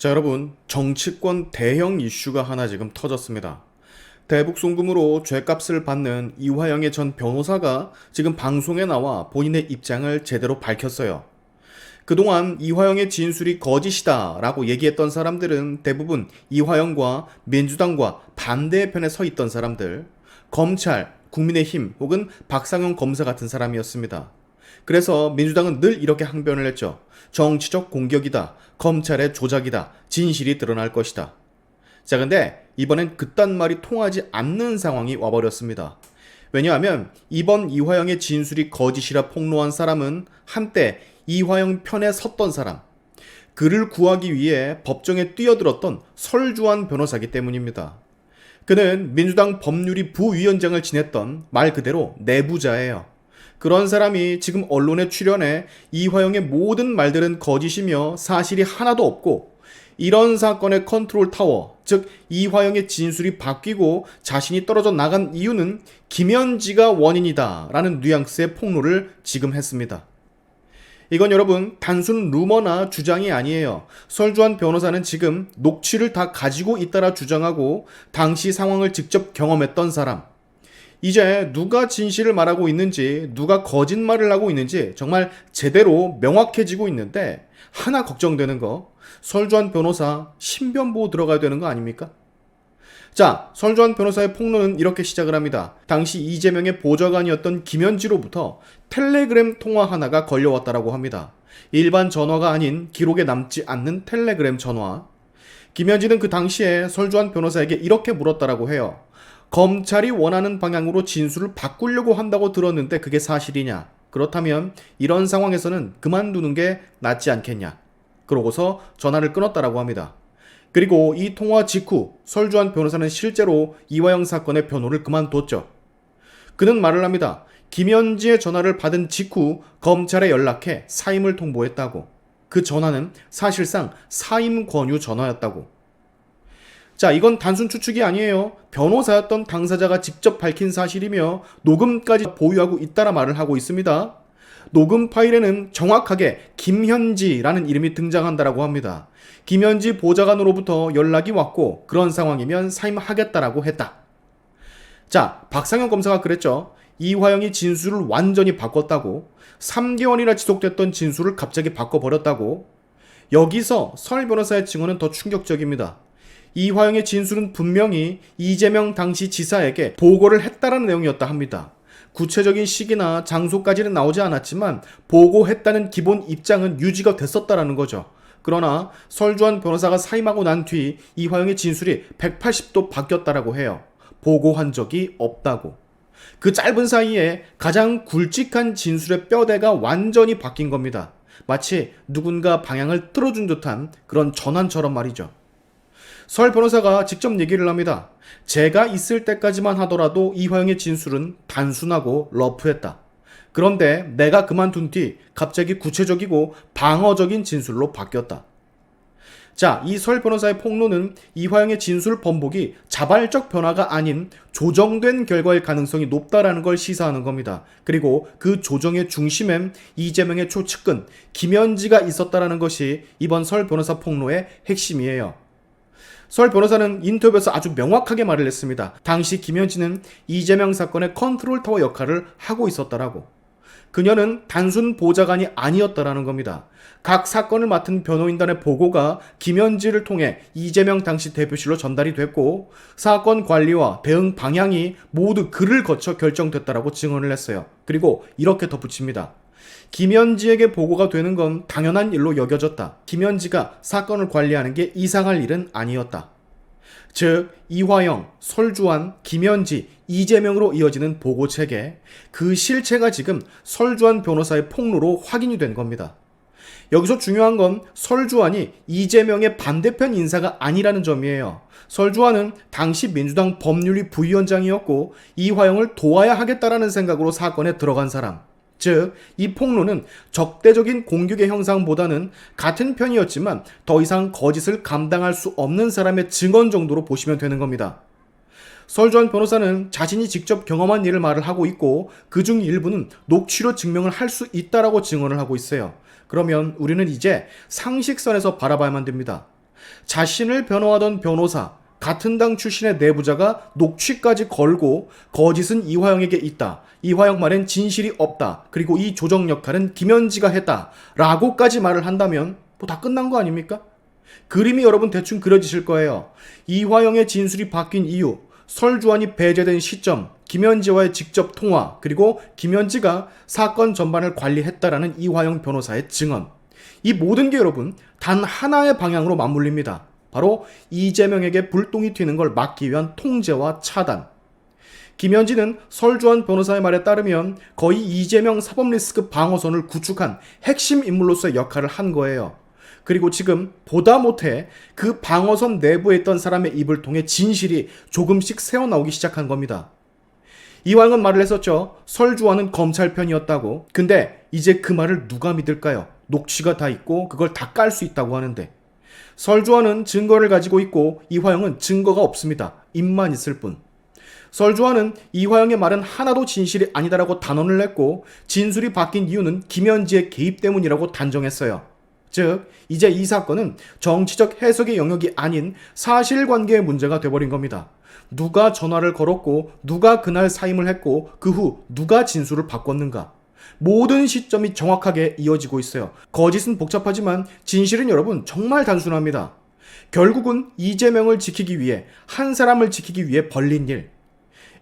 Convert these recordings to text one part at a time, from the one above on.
자, 여러분, 정치권 대형 이슈가 하나 지금 터졌습니다. 대북 송금으로 죄값을 받는 이화영의 전 변호사가 지금 방송에 나와 본인의 입장을 제대로 밝혔어요. 그동안 이화영의 진술이 거짓이다라고 얘기했던 사람들은 대부분 이화영과 민주당과 반대의 편에 서 있던 사람들, 검찰, 국민의힘 혹은 박상현 검사 같은 사람이었습니다. 그래서 민주당은 늘 이렇게 항변을 했죠. 정치적 공격이다. 검찰의 조작이다. 진실이 드러날 것이다. 자, 근데 이번엔 그딴 말이 통하지 않는 상황이 와버렸습니다. 왜냐하면 이번 이화영의 진술이 거짓이라 폭로한 사람은 한때 이화영 편에 섰던 사람, 그를 구하기 위해 법정에 뛰어들었던 설주환 변호사기 때문입니다. 그는 민주당 법률위 부위원장을 지냈던 말 그대로 내부자예요. 그런 사람이 지금 언론에 출연해 이화영의 모든 말들은 거짓이며 사실이 하나도 없고 이런 사건의 컨트롤 타워, 즉 이화영의 진술이 바뀌고 자신이 떨어져 나간 이유는 김현지가 원인이다라는 뉘앙스의 폭로를 지금 했습니다. 이건 여러분 단순 루머나 주장이 아니에요. 설주한 변호사는 지금 녹취를 다 가지고 있다라 주장하고 당시 상황을 직접 경험했던 사람. 이제 누가 진실을 말하고 있는지, 누가 거짓말을 하고 있는지 정말 제대로 명확해지고 있는데 하나 걱정되는 거. 설주한 변호사 신변보호 들어가야 되는 거 아닙니까? 자, 설주한 변호사의 폭로는 이렇게 시작을 합니다. 당시 이재명의 보좌관이었던 김현지로부터 텔레그램 통화 하나가 걸려왔다라고 합니다. 일반 전화가 아닌 기록에 남지 않는 텔레그램 전화. 김현지는 그 당시에 설주한 변호사에게 이렇게 물었다라고 해요. 검찰이 원하는 방향으로 진술을 바꾸려고 한다고 들었는데 그게 사실이냐? 그렇다면 이런 상황에서는 그만두는 게 낫지 않겠냐? 그러고서 전화를 끊었다라고 합니다. 그리고 이 통화 직후 설주한 변호사는 실제로 이화영 사건의 변호를 그만뒀죠. 그는 말을 합니다. 김현지의 전화를 받은 직후 검찰에 연락해 사임을 통보했다고. 그 전화는 사실상 사임 권유 전화였다고. 자, 이건 단순 추측이 아니에요. 변호사였던 당사자가 직접 밝힌 사실이며 녹음까지 보유하고 있다라 말을 하고 있습니다. 녹음 파일에는 정확하게 김현지라는 이름이 등장한다라고 합니다. 김현지 보좌관으로부터 연락이 왔고 그런 상황이면 사임하겠다라고 했다. 자, 박상현 검사가 그랬죠. 이화영이 진술을 완전히 바꿨다고 3개월이나 지속됐던 진술을 갑자기 바꿔버렸다고 여기서 설 변호사의 증언은 더 충격적입니다. 이화영의 진술은 분명히 이재명 당시 지사에게 보고를 했다라는 내용이었다 합니다. 구체적인 시기나 장소까지는 나오지 않았지만 보고했다는 기본 입장은 유지가 됐었다라는 거죠. 그러나 설주한 변호사가 사임하고 난 뒤 이화영의 진술이 180도 바뀌었다라고 해요. 보고한 적이 없다고. 그 짧은 사이에 가장 굵직한 진술의 뼈대가 완전히 바뀐 겁니다. 마치 누군가 방향을 틀어준 듯한 그런 전환처럼 말이죠. 설 변호사가 직접 얘기를 합니다. 제가 있을 때까지만 하더라도 이화영의 진술은 단순하고 러프했다. 그런데 내가 그만둔 뒤 갑자기 구체적이고 방어적인 진술로 바뀌었다. 자, 이 설 변호사의 폭로는 이화영의 진술 번복이 자발적 변화가 아닌 조정된 결과일 가능성이 높다라는 걸 시사하는 겁니다. 그리고 그 조정의 중심엔 이재명의 초측근 김현지가 있었다라는 것이 이번 설 변호사 폭로의 핵심이에요. 설 변호사는 인터뷰에서 아주 명확하게 말을 했습니다. 당시 김현지는 이재명 사건의 컨트롤 타워 역할을 하고 있었다라고. 그녀는 단순 보좌관이 아니었다라는 겁니다. 각 사건을 맡은 변호인단의 보고가 김현지를 통해 이재명 당시 대표실로 전달이 됐고 사건 관리와 대응 방향이 모두 그를 거쳐 결정됐다라고 증언을 했어요. 그리고 이렇게 덧붙입니다. 김현지에게 보고가 되는 건 당연한 일로 여겨졌다. 김현지가 사건을 관리하는 게 이상할 일은 아니었다. 즉 이화영, 설주환, 김현지, 이재명으로 이어지는 보고 체계 그 실체가 지금 설주환 변호사의 폭로로 확인이 된 겁니다. 여기서 중요한 건 설주환이 이재명의 반대편 인사가 아니라는 점이에요. 설주환은 당시 민주당 법률위 부위원장이었고 이화영을 도와야 하겠다라는 생각으로 사건에 들어간 사람. 즉, 이 폭로는 적대적인 공격의 형상보다는 같은 편이었지만 더 이상 거짓을 감당할 수 없는 사람의 증언 정도로 보시면 되는 겁니다. 설주한 변호사는 자신이 직접 경험한 일을 말을 하고 있고 그 중 일부는 녹취로 증명을 할 수 있다라고 증언을 하고 있어요. 그러면 우리는 이제 상식선에서 바라봐야만 됩니다. 자신을 변호하던 변호사, 같은 당 출신의 내부자가 녹취까지 걸고 거짓은 이화영에게 있다. 이화영 말엔 진실이 없다. 그리고 이 조정 역할은 김현지가 했다. 라고까지 말을 한다면 뭐 다 끝난 거 아닙니까? 그림이 여러분 대충 그려지실 거예요. 이화영의 진술이 바뀐 이유, 설주환이 배제된 시점, 김현지와의 직접 통화, 그리고 김현지가 사건 전반을 관리했다라는 이화영 변호사의 증언. 이 모든 게 여러분 단 하나의 방향으로 맞물립니다. 바로 이재명에게 불똥이 튀는 걸 막기 위한 통제와 차단. 김현지는 설주환 변호사의 말에 따르면 거의 이재명 사법 리스크 방어선을 구축한 핵심 인물로서의 역할을 한 거예요. 그리고 지금 보다 못해 그 방어선 내부에 있던 사람의 입을 통해 진실이 조금씩 새어나오기 시작한 겁니다. 이왕은 말을 했었죠. 설주환은 검찰 편이었다고. 근데 이제 그 말을 누가 믿을까요? 녹취가 다 있고 그걸 다 깔 수 있다고 하는데. 설주환은 증거를 가지고 있고 이화영은 증거가 없습니다. 입만 있을 뿐. 설주환은 이화영의 말은 하나도 진실이 아니다라고 단언을 냈고 진술이 바뀐 이유는 김현지의 개입 때문이라고 단정했어요. 즉, 이제 이 사건은 정치적 해석의 영역이 아닌 사실관계의 문제가 돼버린 겁니다. 누가 전화를 걸었고, 누가 그날 사임을 했고, 그 후 누가 진술을 바꿨는가. 모든 시점이 정확하게 이어지고 있어요. 거짓은 복잡하지만 진실은 여러분 정말 단순합니다. 결국은 이재명을 지키기 위해, 한 사람을 지키기 위해 벌린 일.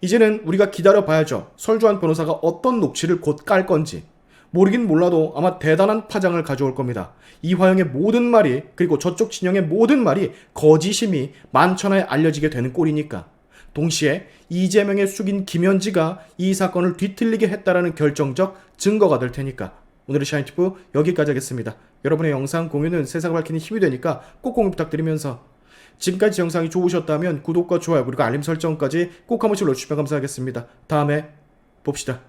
이제는 우리가 기다려 봐야죠. 설주한 변호사가 어떤 녹취를 곧 깔 건지. 모르긴 몰라도 아마 대단한 파장을 가져올 겁니다. 이화영의 모든 말이 그리고 저쪽 진영의 모든 말이 거짓임이 만천하에 알려지게 되는 꼴이니까. 동시에 이재명의 숙인 김현지가 이 사건을 뒤틀리게 했다라는 결정적 증거가 될 테니까. 오늘의 샤인티프 여기까지 하겠습니다. 여러분의 영상 공유는 세상을 밝히는 힘이 되니까 꼭 공유 부탁드리면서 지금까지 영상이 좋으셨다면 구독과 좋아요 그리고 알림 설정까지 꼭 한 번씩 눌러주시면 감사하겠습니다. 다음에 봅시다.